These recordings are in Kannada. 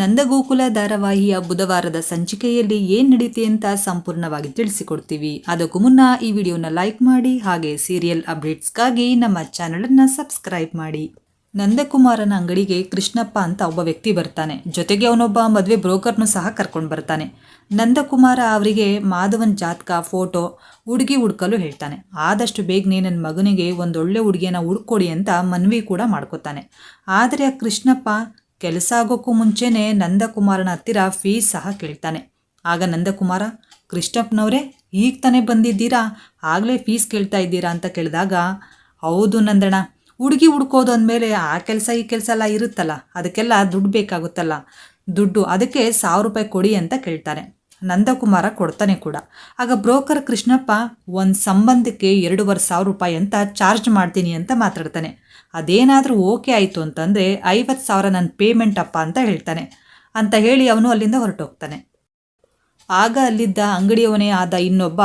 ನಂದಗೋಕುಲ ಧಾರಾವಾಹಿಯ ಬುಧವಾರದ ಸಂಚಿಕೆಯಲ್ಲಿ ಏನು ನಡೀತೆ ಅಂತ ಸಂಪೂರ್ಣವಾಗಿ ತಿಳಿಸಿಕೊಡ್ತೀವಿ. ಅದಕ್ಕೂ ಮುನ್ನ ಈ ವಿಡಿಯೋನ ಲೈಕ್ ಮಾಡಿ ಹಾಗೆ ಸೀರಿಯಲ್ ಅಪ್ಡೇಟ್ಸ್ಗಾಗಿ ನಮ್ಮ ಚಾನಲನ್ನು ಸಬ್ಸ್ಕ್ರೈಬ್ ಮಾಡಿ. ನಂದಕುಮಾರನ ಅಂಗಡಿಗೆ ಕೃಷ್ಣಪ್ಪ ಅಂತ ಒಬ್ಬ ವ್ಯಕ್ತಿ ಬರ್ತಾನೆ. ಜೊತೆಗೆ ಅವನೊಬ್ಬ ಮದುವೆ ಬ್ರೋಕರ್ನು ಸಹ ಕರ್ಕೊಂಡು ಬರ್ತಾನೆ. ನಂದಕುಮಾರ ಅವರಿಗೆ ಮಾಧವನ್ ಜಾತಕ, ಫೋಟೋ ಹುಡುಗಿ ಹುಡ್ಕಲು ಹೇಳ್ತಾನೆ. ಆದಷ್ಟು ಬೇಗನೆ ನನ್ನ ಮಗನಿಗೆ ಒಂದೊಳ್ಳೆ ಹುಡುಗಿಯನ್ನು ಹುಡ್ಕೊಡಿ ಅಂತ ಮನವಿ ಕೂಡ ಮಾಡ್ಕೋತಾನೆ. ಆದರೆ ಆ ಕೃಷ್ಣಪ್ಪ ಕೆಲಸ ಆಗೋಕ್ಕೂ ಮುಂಚೆನೇ ನಂದಕುಮಾರನ ಹತ್ತಿರ ಫೀಸ್ ಸಹ ಕೇಳ್ತಾನೆ. ಆಗ ನಂದಕುಮಾರ, ಕೃಷ್ಣಪ್ಪನವರೇ, ಈಗ ತಾನೇ ಬಂದಿದ್ದೀರಾ? ಆಗಲೇ ಫೀಸ್ ಕೇಳ್ತಾ ಇದ್ದೀರಾ? ಅಂತ ಕೇಳಿದಾಗ, ಹೌದು ನಂದಣ್ಣ, ಹುಡುಗಿ ಹುಡ್ಕೋದು ಅಂದಮೇಲೆ ಆ ಕೆಲಸ ಈ ಕೆಲಸ ಎಲ್ಲ ಇರುತ್ತಲ್ಲ, ಅದಕ್ಕೆಲ್ಲ ದುಡ್ಡು ಬೇಕಾಗುತ್ತಲ್ಲ. ದುಡ್ಡು ಅದಕ್ಕೆ ಸಾವಿರ ರೂಪಾಯಿ ಕೊಡಿ ಅಂತ ಕೇಳ್ತಾನೆ. ನಂದಕುಮಾರ ಕೊಡ್ತಾನೆ ಕೂಡ. ಆಗ ಬ್ರೋಕರ್ ಕೃಷ್ಣಪ್ಪ, ಒಂದು ಸಂಬಂಧಕ್ಕೆ ಎರಡೂವರೆ ಸಾವಿರ ರೂಪಾಯಿ ಅಂತ ಚಾರ್ಜ್ ಮಾಡ್ತೀನಿ ಅಂತ ಮಾತಾಡ್ತಾನೆ. ಅದೇನಾದರೂ ಓಕೆ ಆಯಿತು ಅಂತಂದರೆ ಐವತ್ತು ಸಾವಿರ ನನ್ನ ಪೇಮೆಂಟ್ ಅಪ್ಪ ಅಂತ ಹೇಳ್ತಾನೆ. ಅಂತ ಹೇಳಿ ಅವನು ಅಲ್ಲಿಂದ ಹೊರಟೋಗ್ತಾನೆ. ಆಗ ಅಲ್ಲಿದ್ದ ಅಂಗಡಿಯವನೇ ಆದ ಇನ್ನೊಬ್ಬ,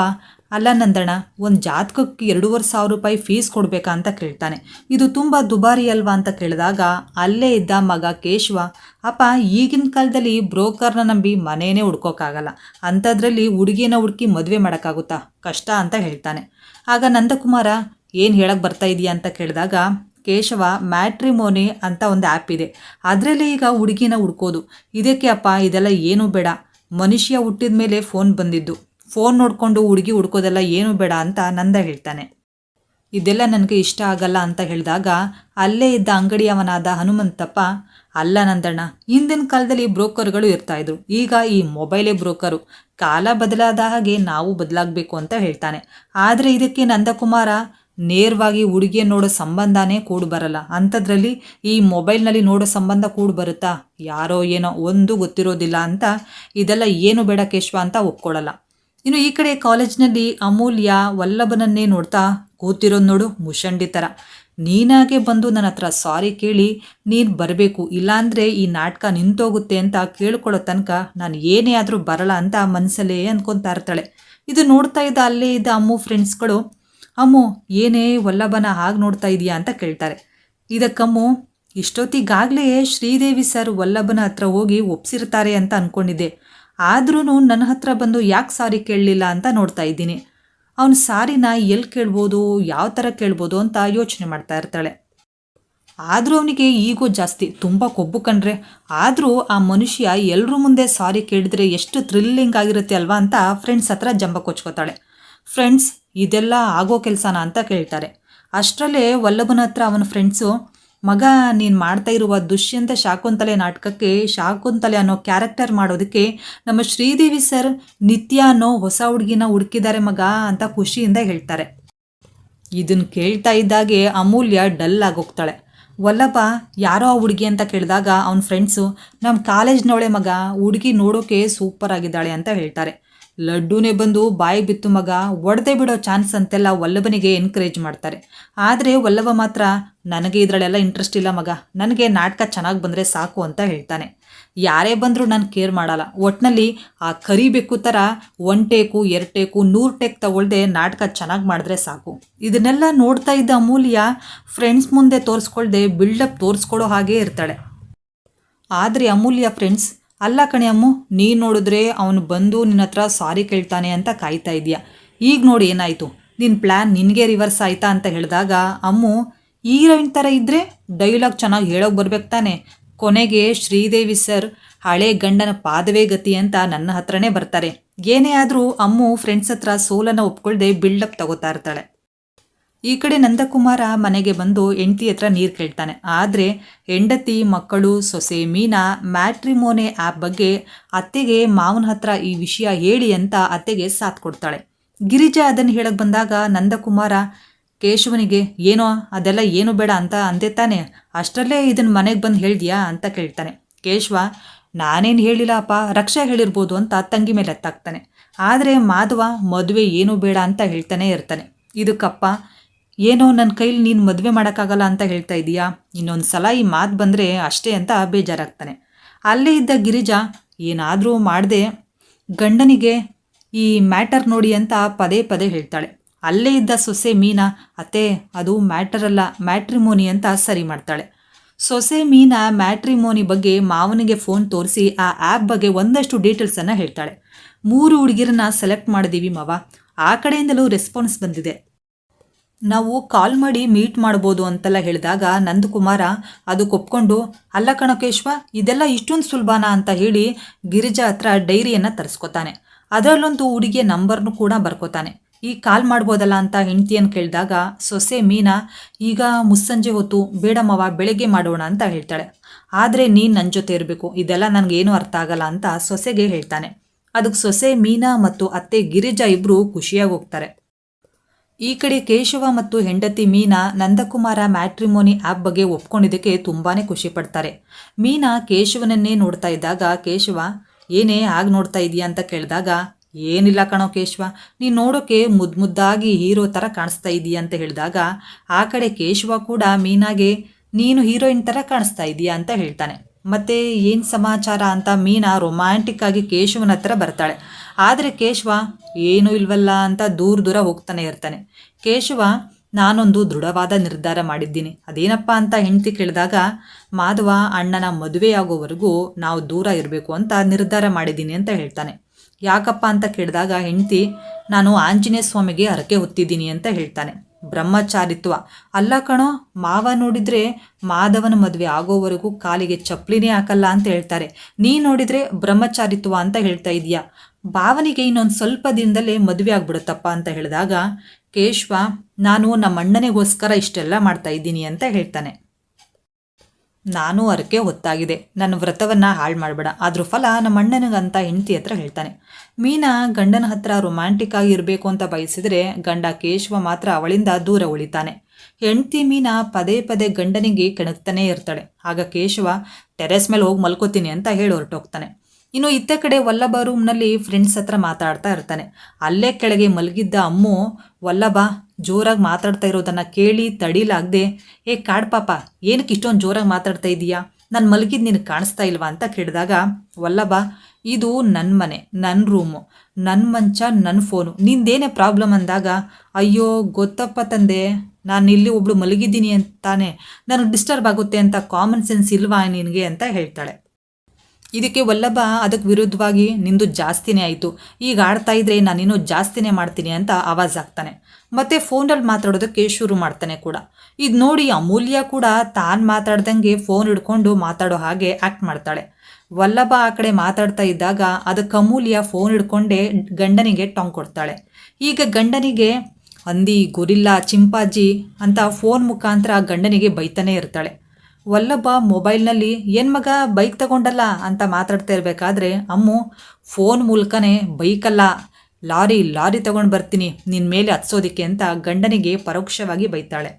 ಅಲ್ಲ ನಂದಣ್ಣ, ಒಂದು ಜಾತಕಕ್ಕೆ ಎರಡೂವರೆ ಸಾವಿರ ರೂಪಾಯಿ ಫೀಸ್ ಕೊಡಬೇಕಾ ಅಂತ ಕೇಳ್ತಾನೆ. ಇದು ತುಂಬ ದುಬಾರಿ ಅಲ್ವಾ ಅಂತ ಕೇಳಿದಾಗ ಅಲ್ಲೇ ಇದ್ದ ಮಗ ಕೇಶವ, ಅಪ್ಪ, ಈಗಿನ ಕಾಲದಲ್ಲಿ ಬ್ರೋಕರ್ನ ನಂಬಿ ಮನೇನೇ ಹುಡ್ಕೋಕ್ಕಾಗಲ್ಲ ಅಂಥದ್ರಲ್ಲಿ ಹುಡುಗಿನ ಹುಡುಕಿ ಮದುವೆ ಮಾಡೋಕ್ಕಾಗುತ್ತಾ? ಕಷ್ಟ ಅಂತ ಹೇಳ್ತಾನೆ. ಆಗ ನಂದಕುಮಾರ, ಏನು ಹೇಳಕ್ಕೆ ಬರ್ತಾ ಇದೆಯಾ ಅಂತ ಕೇಳಿದಾಗ ಕೇಶವ ಮ್ಯಾಟ್ರಿಮೋನಿ ಅಂತ ಒಂದು ಆ್ಯಪ್ ಇದೆ. ಅದರಲ್ಲಿ ಈಗ ಹುಡುಗಿನ ಹುಡ್ಕೋದು. ಇದಕ್ಕೆ ಅಪ್ಪ, ಇದೆಲ್ಲ ಏನೂ ಬೇಡ. ಮನುಷ್ಯ ಹುಟ್ಟಿದ ಮೇಲೆ ಫೋನ್ ಬಂದಿದ್ದು. ಫೋನ್ ನೋಡಿಕೊಂಡು ಹುಡುಗಿ ಹುಡ್ಕೋದೆಲ್ಲ ಏನೂ ಬೇಡ ಅಂತ ನಂದ ಹೇಳ್ತಾನೆ. ಇದೆಲ್ಲ ನನಗೆ ಇಷ್ಟ ಆಗಲ್ಲ ಅಂತ ಹೇಳಿದಾಗ ಅಲ್ಲೇ ಇದ್ದ ಅಂಗಡಿಯವನಾದ ಹನುಮಂತಪ್ಪ, ಅಲ್ಲ ನಂದಣ್ಣ, ಹಿಂದಿನ ಕಾಲದಲ್ಲಿ ಬ್ರೋಕರ್ಗಳು ಇರ್ತಾಯಿದ್ರು ಈಗ ಈ ಮೊಬೈಲೇ ಬ್ರೋಕರು. ಕಾಲ ಬದಲಾದ ಹಾಗೆ ನಾವು ಬದಲಾಗಬೇಕು ಅಂತ ಹೇಳ್ತಾನೆ. ಆದರೆ ಇದಕ್ಕೆ ನಂದಕುಮಾರ ನೇರವಾಗಿ ಹುಡುಗಿಯ ನೋಡೋ ಸಂಬಂಧನೇ ಕೂಡ ಬರಲ್ಲ ಅಂಥದ್ರಲ್ಲಿ ಈ ಮೊಬೈಲ್ನಲ್ಲಿ ನೋಡೋ ಸಂಬಂಧ ಕೂಡ ಬರುತ್ತಾ ಯಾರೋ ಏನೋ ಒಂದು ಗೊತ್ತಿರೋದಿಲ್ಲ ಅಂತ ಇದೆಲ್ಲ ಏನು ಬೇಡ ಕೇಶವ ಅಂತ ಒಪ್ಕೊಳ್ಳಲ್ಲ ಇನ್ನು ಈ ಕಡೆ ಕಾಲೇಜ್ನಲ್ಲಿ ಅಮೂಲ್ಯ ವಲ್ಲಭನನ್ನೇ ನೋಡ್ತಾ ಕೂತಿರೋದು ನೋಡು, ಮುಷಂಡಿ ಥರ ನೀನಾಗೆ ಬಂದು ನನ್ನ ಹತ್ರ ಸಾರಿ ಕೇಳಿ ನೀನು ಬರಬೇಕು, ಇಲ್ಲಾಂದರೆ ಈ ನಾಟಕ ನಿಂತೋಗುತ್ತೆ ಅಂತ ಕೇಳ್ಕೊಳ್ಳೋ ತನಕ ನಾನು ಏನೇ ಆದರೂ ಬರಲ್ಲ ಅಂತ ಮನಸ್ಸಲ್ಲೇ ಅಂದ್ಕೊತಾ ಇರ್ತಾಳೆ. ಇದು ನೋಡ್ತಾ ಇದ್ದ ಅಲ್ಲೇ ಇದ್ದ ಅಮ್ಮು ಫ್ರೆಂಡ್ಸ್ಗಳು ಅಮ್ಮು, ಏನೇ ವಲ್ಲಭನ ಹಾಗೆ ನೋಡ್ತಾ ಇದೀಯಾ ಅಂತ ಕೇಳ್ತಾರೆ. ಇದಕ್ಕಮ್ಮು, ಇಷ್ಟೊತ್ತಿಗಾಗಲೇ ಶ್ರೀದೇವಿ ಸರ್ ವಲ್ಲಭನ ಹತ್ರ ಹೋಗಿ ಒಪ್ಸಿರ್ತಾರೆ ಅಂತ ಅಂದ್ಕೊಂಡಿದ್ದೆ ಆದ್ರೂ ನನ್ನ ಹತ್ರ ಬಂದು ಯಾಕೆ ಸಾರಿ ಕೇಳಲಿಲ್ಲ ಅಂತ ನೋಡ್ತಾ ಇದ್ದೀನಿ. ಅವನ ಸಾರಿನ ಎಲ್ಲಿ ಕೇಳ್ಬೋದು, ಯಾವ ಥರ ಕೇಳ್ಬೋದು ಅಂತ ಯೋಚನೆ ಮಾಡ್ತಾ ಇರ್ತಾಳೆ. ಆದರೂ ಅವನಿಗೆ ಈಗೋ ಜಾಸ್ತಿ ತುಂಬ ಕೊಬ್ಬು ಕಂಡ್ರೆ ಆದರೂ ಆ ಮನುಷ್ಯ ಎಲ್ಲರ ಮುಂದೆ ಸಾರಿ ಕೇಳಿದ್ರೆ ಎಷ್ಟು ಥ್ರಿಲ್ಲಿಂಗ್ ಆಗಿರುತ್ತೆ ಅಲ್ವಾ ಅಂತ ಫ್ರೆಂಡ್ಸ್ ಹತ್ರ ಜಂಬ ಕೊಚ್ಕೋತಾಳೆ. ಫ್ರೆಂಡ್ಸ್ ಇದೆಲ್ಲ ಆಗೋ ಕೆಲಸನ ಅಂತ ಕೇಳ್ತಾರೆ. ಅಷ್ಟರಲ್ಲೇ ವಲ್ಲಭನ ಹತ್ರ ಅವನ ಫ್ರೆಂಡ್ಸು ಮಗ ನೀನು ಮಾಡ್ತಾ ಇರುವ ದುಷ್ಯಂತ ಶಾಕುಂತಲೆ ನಾಟಕಕ್ಕೆ ಶಾಕುಂತಲೆ ಅನ್ನೋ ಕ್ಯಾರೆಕ್ಟರ್ ಮಾಡೋದಕ್ಕೆ ನಮ್ಮ ಶ್ರೀದೇವಿ ಸರ್ ನಿತ್ಯ ಅನ್ನೋ ಹೊಸ ಹುಡುಗಿನ ಹುಡುಕಿದ್ದಾರೆ ಮಗ ಅಂತ ಖುಷಿಯಿಂದ ಹೇಳ್ತಾರೆ. ಇದನ್ನು ಕೇಳ್ತಾ ಇದ್ದಾಗೆ ಅಮೂಲ್ಯ ಡಲ್ ಆಗೋಗ್ತಾಳೆ. ವಲ್ಲಪ್ಪ ಯಾರೋ ಆ ಹುಡುಗಿ ಅಂತ ಕೇಳಿದಾಗ ಅವನ ಫ್ರೆಂಡ್ಸು ನಮ್ಮ ಕಾಲೇಜ್ನವಳೆ ಮಗ ಹುಡುಗಿ ನೋಡೋಕೆ ಸೂಪರ್ ಆಗಿದ್ದಾಳೆ ಅಂತ ಹೇಳ್ತಾರೆ. ಲಡ್ಡೂನೇ ಬಂದು ಬಾಯಿ ಬಿತ್ತು ಮಗ, ಒಡೆದೇ ಬಿಡೋ ಚಾನ್ಸ್ ಅಂತೆಲ್ಲ ವಲ್ಲಭನಿಗೆ ಎನ್ಕರೇಜ್ ಮಾಡ್ತಾರೆ. ಆದರೆ ವಲ್ಲಭ ಮಾತ್ರ, ನನಗೆ ಇದರಲ್ಲೆಲ್ಲ ಇಂಟ್ರೆಸ್ಟ್ ಇಲ್ಲ ಮಗ, ನನಗೆ ನಾಟಕ ಚೆನ್ನಾಗಿ ಬಂದರೆ ಸಾಕು ಅಂತ ಹೇಳ್ತಾನೆ. ಯಾರೇ ಬಂದರೂ ನಾನು ಕೇರ್ ಮಾಡಲ್ಲ. ಒಟ್ಟಿನಲ್ಲಿ ಆ ಕರಿಬೇಕು ಥರ ಒನ್ ಟೇಕು ಎರಡು ಟೇಕು ನೂರು ಟೇಕ್ ತಗೊಳ್ದೆ ನಾಟಕ ಚೆನ್ನಾಗಿ ಮಾಡಿದ್ರೆ ಸಾಕು. ಇದನ್ನೆಲ್ಲ ನೋಡ್ತಾ ಇದ್ದ ಅಮೂಲ್ಯ ಫ್ರೆಂಡ್ಸ್ ಮುಂದೆ ತೋರಿಸ್ಕೊಳ್ದೆ ಬಿಲ್ಡಪ್ ತೋರಿಸ್ಕೊಡೋ ಹಾಗೇ ಇರ್ತಾಳೆ. ಆದರೆ ಅಮೂಲ್ಯ ಫ್ರೆಂಡ್ಸ್ ಅಲ್ಲ ಕಣೆ ಅಮ್ಮು, ನೀನು ನೋಡಿದ್ರೆ ಅವನು ಬಂದು ನಿನ್ನ ಹತ್ರ ಸಾರಿ ಕೇಳ್ತಾನೆ ಅಂತ ಕಾಯ್ತಾ ಇದೆಯಾ? ಈಗ ನೋಡಿ ಏನಾಯಿತು? ನಿನ್ನ ಪ್ಲ್ಯಾನ್ ನಿನಗೆ ರಿವರ್ಸ್ ಆಯ್ತಾ ಅಂತ ಹೇಳಿದಾಗ ಅಮ್ಮು ಹೀರೋಯಿನ್ ಥರ ಇದ್ದರೆ ಡೈಲಾಗ್ ಚೆನ್ನಾಗಿ ಹೇಳೋಕೆ ಬರ್ಬೇಕು ತಾನೆ. ಕೊನೆಗೆ ಶ್ರೀದೇವಿ ಸರ್ ಹಳೆ ಗಂಡನ ಪಾದವೇ ಗತಿ ಅಂತ ನನ್ನ ಹತ್ರನೇ ಬರ್ತಾರೆ. ಏನೇ ಆದರೂ ಅಮ್ಮು ಫ್ರೆಂಡ್ಸ್ ಹತ್ರ ಸೋಲನ್ನು ಒಪ್ಕೊಳ್ದೆ ಬಿಲ್ಡಪ್ ತಗೋತಾ ಇರ್ತಾಳೆ. ಈ ಕಡೆ ನಂದಕುಮಾರ ಮನೆಗೆ ಬಂದು ಹೆಂಡತಿ ಹತ್ರ ನೀರು ಕೇಳ್ತಾನೆ. ಆದರೆ ಹೆಂಡತಿ, ಮಕ್ಕಳು, ಸೊಸೆ ಮೀನಾ ಮ್ಯಾಟ್ರಿಮೋನೆ ಆ್ಯಪ್ ಬಗ್ಗೆ ಅತ್ತೆಗೆ ಮಾವನ ಹತ್ರ ಈ ವಿಷಯ ಹೇಳಿ ಅಂತ ಅತ್ತೆಗೆ ಸಾಥ್ ಕೊಡ್ತಾಳೆ. ಗಿರಿಜಾ ಅದನ್ನು ಹೇಳಕ್ಕೆ ಬಂದಾಗ ನಂದಕುಮಾರ, ಕೇಶವನಿಗೆ ಏನೋ, ಅದೆಲ್ಲ ಏನು ಬೇಡ ಅಂತ ಅಂದೆ ತಾನೆ ಅಷ್ಟರಲ್ಲೇ ಇದನ್ನು ಮನೆಗೆ ಬಂದು ಹೇಳಿದ್ಯಾ? ಅಂತ ಕೇಳ್ತಾನೆ. ಕೇಶವ, ನಾನೇನು ಹೇಳಿಲ್ಲ ಅಪ್ಪ, ರಕ್ಷಾ ಹೇಳಿರ್ಬೋದು ಅಂತ ತಂಗಿ ಮೇಲೆ ಎತ್ತಾಕ್ತಾನೆ. ಆದರೆ ಮಾಧವ ಮದುವೆ ಏನು ಬೇಡ ಅಂತ ಹೇಳ್ತಾನೆ ಇರ್ತಾನೆ. ಇದಕ್ಕಪ್ಪ ಏನೋ ನನ್ನ ಕೈಲಿ ನೀನು ಮದುವೆ ಮಾಡೋಕ್ಕಾಗಲ್ಲ ಅಂತ ಹೇಳ್ತಾ ಇದೀಯಾ? ಇನ್ನೊಂದು ಸಲ ಈ ಮಾತು ಬಂದರೆ ಅಷ್ಟೇ ಅಂತ ಬೇಜಾರಾಗ್ತಾನೆ. ಅಲ್ಲೇ ಇದ್ದ ಗಿರಿಜಾ ಏನಾದರೂ ಮಾಡದೆ ಗಂಡನಿಗೆ ಈ ಮ್ಯಾಟರ್ ನೋಡಿ ಅಂತ ಪದೇ ಪದೇ ಹೇಳ್ತಾಳೆ. ಅಲ್ಲೇ ಇದ್ದ ಸೊಸೆ ಮೀನಾ, ಅತ್ತೆ, ಅದು ಮ್ಯಾಟರ್ ಅಲ್ಲ, ಮ್ಯಾಟ್ರಿಮೋನಿ ಅಂತ ಸರಿ ಮಾಡ್ತಾಳೆ. ಸೊಸೆ ಮೀನಾ ಮ್ಯಾಟ್ರಿಮೋನಿ ಬಗ್ಗೆ ಮಾವನಿಗೆ ಫೋನ್ ತೋರಿಸಿ ಆ ಆ್ಯಪ್ ಬಗ್ಗೆ ಒಂದಷ್ಟು ಡೀಟೇಲ್ಸನ್ನು ಹೇಳ್ತಾಳೆ. ಮೂರು ಹುಡುಗಿರನ್ನ ಸೆಲೆಕ್ಟ್ ಮಾಡಿದೀವಿ ಮಾವ. ಆ ಕಡೆಯಿಂದಲೂ ರೆಸ್ಪಾನ್ಸ್ ಬಂದಿದೆ. ನಾವು ಕಾಲ್ ಮಾಡಿ ಮೀಟ್ ಮಾಡ್ಬೋದು ಅಂತೆಲ್ಲ ಹೇಳಿದಾಗ ನಂದಕುಮಾರ ಅದಕ್ಕೆ ಒಪ್ಕೊಂಡು, ಅಲ್ಲ ಕಣಕೇಶ್ವ, ಇದೆಲ್ಲ ಇಷ್ಟೊಂದು ಸುಲಭನಾ ಅಂತ ಹೇಳಿ ಗಿರಿಜಾ ಹತ್ರ ಡೈರಿಯನ್ನು ತರಿಸ್ಕೊತಾನೆ. ಅದರಲ್ಲೊಂದು ಹುಡುಗಿಯ ನಂಬರ್ನು ಕೂಡ ಬರ್ಕೋತಾನೆ. ಈ ಕಾಲ್ ಮಾಡ್ಬೋದಲ್ಲ ಅಂತ ಹೆಂಡತಿಯನ್ನು ಕೇಳಿದಾಗ ಸೊಸೆ ಮೀನಾ, ಈಗ ಮುಸ್ಸಂಜೆ ಹೊತ್ತು ಬೇಡಮ್ಮವ ಬೆಳಗ್ಗೆ ಮಾಡೋಣ ಅಂತ ಹೇಳ್ತಾಳೆ. ಆದರೆ ನೀನು ನನ್ನ ಜೊತೆ ಇರಬೇಕು. ಇದೆಲ್ಲ ನನಗೇನು ಅರ್ಥ ಆಗಲ್ಲ ಅಂತ ಸೊಸೆಗೆ ಹೇಳ್ತಾನೆ. ಅದಕ್ಕೆ ಸೊಸೆ ಮೀನಾ ಮತ್ತು ಅತ್ತೆ ಗಿರಿಜಾ ಇಬ್ಬರು ಖುಷಿಯಾಗಿ ಹೋಗ್ತಾರೆ. ಈ ಕಡೆ ಕೇಶವ ಮತ್ತು ಹೆಂಡತಿ ಮೀನಾ ನಂದಕುಮಾರ ಮ್ಯಾಟ್ರಿಮೋನಿ ಆ್ಯಪ್ ಬಗ್ಗೆ ಒಪ್ಕೊಂಡಿದ್ದಕ್ಕೆ ತುಂಬಾ ಖುಷಿ ಪಡ್ತಾರೆ. ಮೀನಾ ಕೇಶವನನ್ನೇ ನೋಡ್ತಾ ಇದ್ದಾಗ, ಕೇಶವ, ಏನೇ ಆಗ ನೋಡ್ತಾ ಇದೀಯಾ ಅಂತ ಕೇಳಿದಾಗ, ಏನಿಲ್ಲ ಕಣೋ ಕೇಶವ, ನೀನು ನೋಡೋಕೆ ಮುದ್ದು ಮುದ್ದಾಗಿ ಹೀರೋ ಥರ ಕಾಣಿಸ್ತಾ ಇದೀಯ ಅಂತ ಹೇಳಿದಾಗ, ಆ ಕಡೆ ಕೇಶವ ಕೂಡ ಮೀನಾಗೆ, ನೀನು ಹೀರೋಯಿನ್ ಥರ ಕಾಣಿಸ್ತಾ ಇದೀಯಾ ಅಂತ ಹೇಳ್ತಾನೆ. ಮತ್ತೆ ಏನು ಸಮಾಚಾರ? ಅಂತ ಮೀನಾ ರೊಮ್ಯಾಂಟಿಕ್ ಆಗಿ ಕೇಶವನ ಹತ್ರ ಬರ್ತಾಳೆ. ಆದರೆ ಕೇಶವ, ಏನೂ ಇಲ್ವಲ್ಲ ಅಂತ ದೂರ ದೂರ ಹೋಗ್ತಾನೆ ಇರ್ತಾನೆ. ಕೇಶವ, ನಾನೊಂದು ದೃಢವಾದ ನಿರ್ಧಾರ ಮಾಡಿದ್ದೀನಿ. ಅದೇನಪ್ಪ ಅಂತ ಹೆಂಡತಿ ಕೇಳಿದಾಗ, ಮಾಧವ ಅಣ್ಣನ ಮದುವೆಯಾಗೋವರೆಗೂ ನಾವು ದೂರ ಇರಬೇಕು ಅಂತ ನಿರ್ಧಾರ ಮಾಡಿದ್ದೀನಿ ಅಂತ ಹೇಳ್ತಾನೆ. ಯಾಕಪ್ಪ ಅಂತ ಕೇಳಿದಾಗ ಹೆಂಡತಿ, ನಾನು ಆಂಜನೇಯ ಸ್ವಾಮಿಗೆ ಹರಕೆ ಹೊತ್ತಿದ್ದೀನಿ ಅಂತ ಹೇಳ್ತಾನೆ. ಬ್ರಹ್ಮಚಾರಿತ್ವ. ಅಲ್ಲ ಕಣೋ, ಮಾವ ನೋಡಿದ್ರೆ ಮಾಧವನ ಮದುವೆ ಆಗೋವರೆಗೂ ಕಾಲಿಗೆ ಚಪ್ಪಲಿನೇ ಹಾಕಲ್ಲ ಅಂತ ಹೇಳ್ತಾರೆ. ನೀ ನೋಡಿದ್ರೆ ಬ್ರಹ್ಮಚಾರಿತ್ವ ಅಂತ ಹೇಳ್ತಾ ಇದೀಯಾ ಭಾವನಿಗೆ ಇನ್ನೊಂದು ಸ್ವಲ್ಪ ದಿನದಲ್ಲೇ ಮದುವೆ ಆಗ್ಬಿಡುತ್ತಪ್ಪ ಅಂತ ಹೇಳಿದಾಗ, ಕೇಶವ, ನಾನು ನಮ್ಮ ಅಣ್ಣನಿಗೋಸ್ಕರ ಇಷ್ಟೆಲ್ಲ ಮಾಡ್ತಾ ಇದ್ದೀನಿ ಅಂತ ಹೇಳ್ತಾನೆ. ನಾನು ಅದಕ್ಕೆ ಒತ್ತಾಗಿದೆ ನನ್ನ ವ್ರತವನ್ನು ಹಾಳು ಮಾಡಬೇಡ. ಅದ್ರ ಫಲ ನಮ್ಮ ಅಣ್ಣನಿಗಂತ ಹೆಂಡತಿ ಹತ್ರ ಹೇಳ್ತಾನೆ. ಮೀನಾ ಗಂಡನ ಹತ್ರ ರೊಮ್ಯಾಂಟಿಕ್ ಆಗಿ ಇರಬೇಕು ಅಂತ ಬಯಸಿದರೆ ಗಂಡ ಕೇಶವ ಮಾತ್ರ ಅವಳಿಂದ ದೂರ ಉಳಿತಾನೆ. ಹೆಂಡತಿ ಮೀನಾ ಪದೇ ಪದೇ ಗಂಡನಿಗೆ ಕೆಣಕ್ತಾನೇ ಇರ್ತಾಳೆ. ಆಗ ಕೇಶವ, ಟೆರೆಸ್ ಮೇಲೆ ಹೋಗಿ ಮಲ್ಕೋತೀನಿ ಅಂತ ಹೇಳಿ ಹೊರಟೋಗ್ತಾನೆ. ಇನ್ನು ಇತ್ತ ಕಡೆ ವಲ್ಲಭ ರೂಮ್ನಲ್ಲಿ ಫ್ರೆಂಡ್ಸ್ ಹತ್ರ ಮಾತಾಡ್ತಾ ಇರ್ತಾನೆ. ಅಲ್ಲೇ ಕೆಳಗೆ ಮಲಗಿದ್ದ ಅಮ್ಮು, ವಲ್ಲಭ ಜೋರಾಗಿ ಮಾತಾಡ್ತಾ ಇರೋದನ್ನು ಕೇಳಿ ತಡೀಲಾಗದೆ, ಏ ಕಾಡ್ ಪಾಪ, ಏನಕ್ಕೆ ಇಷ್ಟೊಂದು ಜೋರಾಗಿ ಮಾತಾಡ್ತಾ ಇದೀಯಾ? ನಾನು ಮಲಗಿದ್ದು ನಿನಗೆ ಕಾಣಿಸ್ತಾ ಇಲ್ವಾ? ಅಂತ ಕೇಳಿದಾಗ, ವಲ್ಲಭ, ಇದು ನನ್ನ ಮನೆ ನನ್ನ ರೂಮು ನನ್ನ ಮಂಚ ನನ್ನ ಫೋನು. ನಿಂದೇನೇ ಪ್ರಾಬ್ಲಮ್ ಅಂದಾಗ, ಅಯ್ಯೋ, ಗೊತ್ತಪ್ಪ ತಂದೆ, ನಾನು ಇಲ್ಲಿ ಒಬ್ಳು ಮಲಗಿದ್ದೀನಿ ಅಂತಾನೆ. ನನಗೆ ಡಿಸ್ಟರ್ಬ್ ಆಗುತ್ತೆ ಅಂತ ಕಾಮನ್ ಸೆನ್ಸ್ ಇಲ್ವಾ ನಿನಗೆ? ಅಂತ ಹೇಳ್ತಾಳೆ. ಇದಕ್ಕೆ ವಲ್ಲಭ ಅದಕ್ಕೆ ವಿರುದ್ಧವಾಗಿ ನಿಂದು ಜಾಸ್ತಿನೇ ಆಯಿತು. ಈಗ ಆಡ್ತಾ ಇದ್ರೆ ನಾನಿನ್ನೂ ಜಾಸ್ತಿನೇ ಮಾಡ್ತೀನಿ ಅಂತ ಆವಾಜ್ ಆಗ್ತಾನೆ ಮತ್ತೆ ಫೋನಲ್ಲಿ ಮಾತಾಡೋದಕ್ಕೆ ಶುರು ಮಾಡ್ತಾನೆ ಕೂಡ. ಇದು ನೋಡಿ ಅಮೂಲ್ಯ ಕೂಡ ತಾನು ಮಾತಾಡ್ದಂಗೆ ಫೋನ್ ಹಿಡ್ಕೊಂಡು ಮಾತಾಡೋ ಹಾಗೆ ಆ್ಯಕ್ಟ್ ಮಾಡ್ತಾಳೆ. ವಲ್ಲಭ ಆ ಕಡೆ ಮಾತಾಡ್ತಾ ಇದ್ದಾಗ ಅದಕ್ಕೆ ಅಮೂಲ್ಯ ಫೋನ್ ಹಿಡ್ಕೊಂಡೇ ಗಂಡನಿಗೆ ಟಾಂಗ್ ಕೊಡ್ತಾಳೆ. ಈಗ ಗಂಡನಿಗೆ ಹಂದಿ ಗುರಿಲ್ಲ ಚಿಂಪಾಜಿ ಅಂತ ಫೋನ್ ಮುಖಾಂತರ ಗಂಡನಿಗೆ ಬೈತಾನೆ ಇರ್ತಾಳೆ. ವಲ್ಲಭ ಮೊಬೈಲ್ನಲ್ಲಿ ಏನು ಮಗ ಬೈಕ್ ತಗೊಂಡಲ್ಲ ಅಂತ ಮಾತಾಡ್ತಾ ಇರಬೇಕಾದ್ರೆ, ಅಮ್ಮು, ಫೋನ್ ಮೂಲಕನೇ ಬೈಕಲ್ಲ, ಲಾರಿ ಲಾರಿ ತಗೊಂಡು ಬರ್ತೀನಿ ನಿನ್ನ ಮೇಲೆ ಹತ್ಸೋದಿಕ್ಕೆ ಅಂತ ಗಂಡನಿಗೆ ಪರೋಕ್ಷವಾಗಿ ಬೈತಾಳೆ.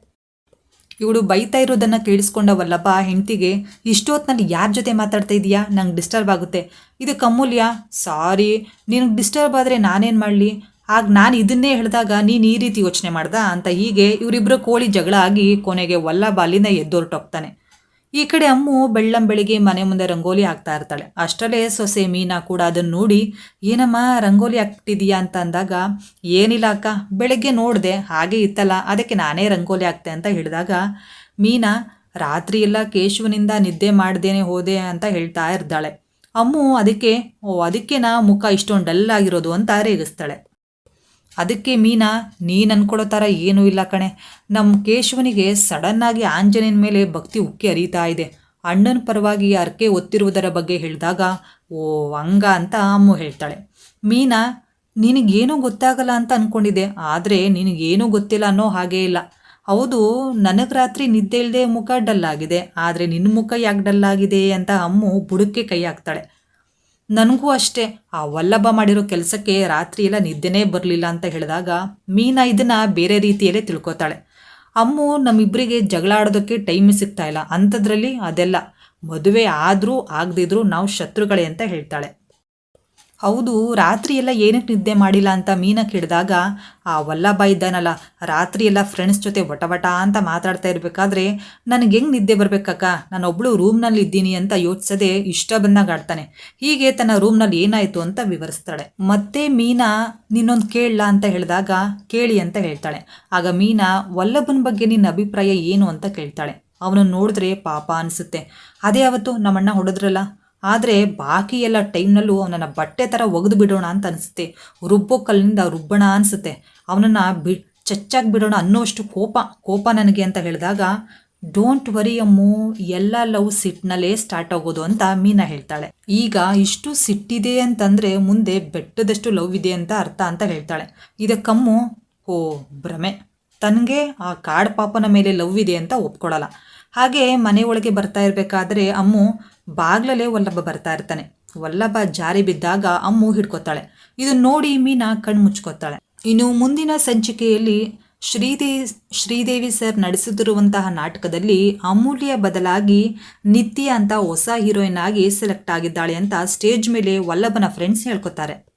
ಇವಳು ಬೈತಾ ಇರೋದನ್ನು ಕೇಳಿಸ್ಕೊಂಡ ವಲ್ಲಭ ಹೆಂಡ್ತಿಗೆ ಇಷ್ಟೊತ್ತಿನಲ್ಲಿ ಯಾರ ಜೊತೆ ಮಾತಾಡ್ತಾ ಇದೀಯಾ? ನಂಗೆ ಡಿಸ್ಟರ್ಬ್ ಆಗುತ್ತೆ. ಇದು ಕಮ್ಮೂಲ್ಯ ಸಾರಿ, ನಿನಗೆ ಡಿಸ್ಟರ್ಬ್ ಆದರೆ ನಾನೇನು ಮಾಡಲಿ? ಆಗ ನಾನು ಇದನ್ನೇ ಹೇಳಿದಾಗ ನೀನು ಈ ರೀತಿ ಯೋಚನೆ ಮಾಡ್ದ? ಅಂತ ಹೀಗೆ ಇವರಿಬ್ಬರು ಕೋಳಿ ಜಗಳ ಆಗಿ ಕೊನೆಗೆ ವಲ್ಲಭ ಅಲ್ಲಿಂದ ಎದ್ದೊರ್ಟೋಗ್ತಾನೆ. ಈ ಕಡೆ ಅಮ್ಮು ಬೆಳ್ಳಂ ಬೆಳಿಗ್ಗೆ ಮನೆ ಮುಂದೆ ರಂಗೋಲಿ ಹಾಕ್ತಾ ಇರ್ತಾಳೆ. ಅಷ್ಟರಲ್ಲೇ ಸೊಸೆ ಮೀನಾ ಕೂಡ ಅದನ್ನು ನೋಡಿ, ಏನಮ್ಮ, ರಂಗೋಲಿ ಹಾಕ್ತಿದೀಯಾ ಅಂತ ಅಂದಾಗ, ಏನಿಲ್ಲ ಅಕ್ಕ, ಬೆಳಗ್ಗೆ ನೋಡಿದೆ, ಹಾಗೆ ಇತ್ತಲ್ಲ, ಅದಕ್ಕೆ ನಾನೇ ರಂಗೋಲಿ ಹಾಕ್ತೆ, ಅಂತ ಹೇಳಿದಾಗ, ಮೀನಾ, ರಾತ್ರಿ ಎಲ್ಲ ಕೇಶವನಿಂದ ನಿದ್ದೆ ಮಾಡ್ದೇನೆ ಹೋದೆ, ಅಂತ ಹೇಳ್ತಾ ಇರ್ತಾಳೆ. ಅಮ್ಮು ಅದಕ್ಕೆ, ಓ, ಅದಕ್ಕೆ ನಾ ಮುಖ ಇಷ್ಟೊಂದು ಡಲ್ ಆಗಿರೋದು ಅಂತ ರೇಗಿಸ್ತಾಳೆ. ಅದಕ್ಕೆ ಮೀನಾ, ನೀನು ಅನ್ಕೊಳ್ಳೋ ಥರ ಏನೂ ಇಲ್ಲ ಕಣೆ. ನಮ್ಮ ಕೇಶವನಿಗೆ ಸಡನ್ನಾಗಿ ಆಂಜನೇಯನ ಮೇಲೆ ಭಕ್ತಿ ಉಕ್ಕಿ ಹರಿತಾ ಇದೆ. ಅಣ್ಣನ ಪರವಾಗಿ ಅರ್ಕೆ ಒತ್ತಿರುವುದರ ಬಗ್ಗೆ ಹೇಳಿದಾಗ, ಓ, ಹಂಗ ಅಂತ ಅಮ್ಮು ಹೇಳ್ತಾಳೆ. ಮೀನಾ, ನಿನಗೇನೂ ಗೊತ್ತಾಗಲ್ಲ ಅಂತ ಅಂದ್ಕೊಂಡಿದ್ದೆ ಆದರೆ ನಿನಗೇನೂ ಗೊತ್ತಿಲ್ಲ ಅನ್ನೋ ಹಾಗೇ ಇಲ್ಲ. ಹೌದು, ನನಗೆ ರಾತ್ರಿ ನಿದ್ದೆ ಇಲ್ಲದೆ ಮುಖ ಡಲ್ಲಾಗಿದೆ, ಆದರೆ ನಿನ್ನ ಮುಖ ಯಾಕೆ ಡಲ್ಲಾಗಿದೆ ಅಂತ ಅಮ್ಮು ಬುಡಕ್ಕೆ ಕೈ ಹಾಕ್ತಾಳೆ. ನನಗೂ ಅಷ್ಟೇ. ಆ ವಲ್ಲಭ ಮಾಡಿರೋ ಕೆಲಸಕ್ಕೆ ರಾತ್ರಿ ಎಲ್ಲ ನಿದ್ದೆನೇ ಬರಲಿಲ್ಲ ಅಂತ ಹೇಳಿದಾಗ ಮೀನಾ ಇದನ್ನು ಬೇರೆ ರೀತಿಯಲ್ಲೇ ತಿಳ್ಕೊತಾಳೆ. ಅಮ್ಮು ನಮ್ಮಿಬ್ಬರಿಗೆ ಜಗಳ ಆಡೋದಕ್ಕೆ ಟೈಮ್ ಸಿಗ್ತಾ ಇಲ್ಲ. ಅಂಥದ್ರಲ್ಲಿ ಅದೆಲ್ಲ. ಮದುವೆ ಆದರೂ ಆಗದಿದ್ರೂ ನಾವು ಶತ್ರುಗಳೇ ಅಂತ ಹೇಳ್ತಾಳೆ. ಹೌದು ರಾತ್ರಿ ಎಲ್ಲ ಏನಕ್ಕೆ ನಿದ್ದೆ ಮಾಡಿಲ್ಲ ಅಂತ ಮೀನ ಕೇಳಿದಾಗ, ಆ ವಲ್ಲಭ ಇದ್ದಾನಲ್ಲ ರಾತ್ರಿ ಎಲ್ಲ ಫ್ರೆಂಡ್ಸ್ ಜೊತೆ ವಟ ಅಂತ ಮಾತಾಡ್ತಾ ಇರಬೇಕಾದ್ರೆ, ನನಗೆ ಹೆಂಗೆ ನಿದ್ದೆ ಬರಬೇಕಕ್ಕ? ನಾನೊಬ್ಳು ರೂಮ್ನಲ್ಲಿ ಇದ್ದೀನಿ ಅಂತ ಯೋಚಿಸದೆ ಇಷ್ಟ ಬಂದಾಗ ಆಡ್ತಾನೆ. ಹೀಗೆ ತನ್ನ ರೂಮ್ನಲ್ಲಿ ಏನಾಯಿತು ಅಂತ ವಿವರಿಸ್ತಾಳೆ. ಮತ್ತೆ ಮೀನಾ, ನಿನ್ನೊಂದು ಕೇಳಲ್ಲ ಅಂತ ಹೇಳಿದಾಗ ಕೇಳಿ ಅಂತ ಹೇಳ್ತಾಳೆ. ಆಗ ಮೀನಾ, ವಲ್ಲಭನ ಬಗ್ಗೆ ನಿನ್ನ ಅಭಿಪ್ರಾಯ ಏನು? ಅಂತ ಕೇಳ್ತಾಳೆ. ಅವನನ್ನು ನೋಡಿದ್ರೆ ಪಾಪ ಅನಿಸುತ್ತೆ. ಅದೇ ಅವತ್ತು ನಮ್ಮಣ್ಣ ಹೊಡೆದ್ರಲ್ಲ ಆದರೆ ಬಾಕಿ ಎಲ್ಲ ಟೈಮ್ನಲ್ಲೂ ಅವನನ್ನು ಬಟ್ಟೆ ಥರ ಒಗೆದು ಬಿಡೋಣ ಅಂತ ಅನಿಸುತ್ತೆ. ರುಬ್ಬೋ ಕಲ್ಲಿಂದ ರುಬ್ಬಣ ಅನಿಸುತ್ತೆ. ಅವನನ್ನು ಬಿ, ಚಚ್ಚಾಗಿ ಬಿಡೋಣ ಅನ್ನೋಷ್ಟು ಕೋಪ ಕೋಪ ನನಗೆ ಅಂತ ಹೇಳಿದಾಗ ಡೋಂಟ್ ವರಿ ಅಮ್ಮು, ಎಲ್ಲ ಲವ್ ಸಿಟ್ಟಿನಲ್ಲೇ ಸ್ಟಾರ್ಟ್ ಆಗೋದು ಅಂತ ಮೀನಾ ಹೇಳ್ತಾಳೆ. ಈಗ ಇಷ್ಟು ಸಿಟ್ಟಿದೆ ಅಂತಂದರೆ ಮುಂದೆ ಬೆಟ್ಟದಷ್ಟು ಲವ್ ಇದೆ ಅಂತ ಅರ್ಥ ಅಂತ ಹೇಳ್ತಾಳೆ. ಇದಕ್ಕಮ್ಮು ಓ ಭ್ರಮೆ. ತನಗೆ ಆ ಕಾಡ್ ಪಾಪನ ಮೇಲೆ ಲವ್ ಇದೆ ಅಂತ ಒಪ್ಕೊಳ್ಳಲ್ಲ ಹಾಗೆ ಮನೆ ಬರ್ತಾ ಇರಬೇಕಾದ್ರೆ ಅಮ್ಮು ಬಾಗ್ಲಲ್ಲೇ ವಲ್ಲಭ ಬರ್ತಾ ಇರ್ತಾನೆ. ವಲ್ಲಭ ಜಾರಿ ಬಿದ್ದಾಗ ಅಮ್ಮು ಹಿಡ್ಕೊತಾಳೆ. ಇದು ನೋಡಿ ಮೀನಾ ಕಣ್ಣು ಮುಚ್ಕೋತಾಳೆ. ಇನ್ನು ಮುಂದಿನ ಸಂಚಿಕೆಯಲ್ಲಿ ಶ್ರೀದೇವಿ ಶ್ರೀದೇವಿ ಸರ್ ನಡೆಸುತ್ತಿರುವಂತಹ ನಾಟಕದಲ್ಲಿ ಅಮೂಲ್ಯ ಬದಲಾಗಿ ನಿತ್ಯ ಅಂತ ಹೊಸ ಹೀರೋಯಿನ್ ಆಗಿ ಸೆಲೆಕ್ಟ್ ಆಗಿದ್ದಾಳೆ ಅಂತ ಸ್ಟೇಜ್ ಮೇಲೆ ವಲ್ಲಭನ ಫ್ರೆಂಡ್ಸ್ ಹೇಳ್ಕೊತಾರೆ.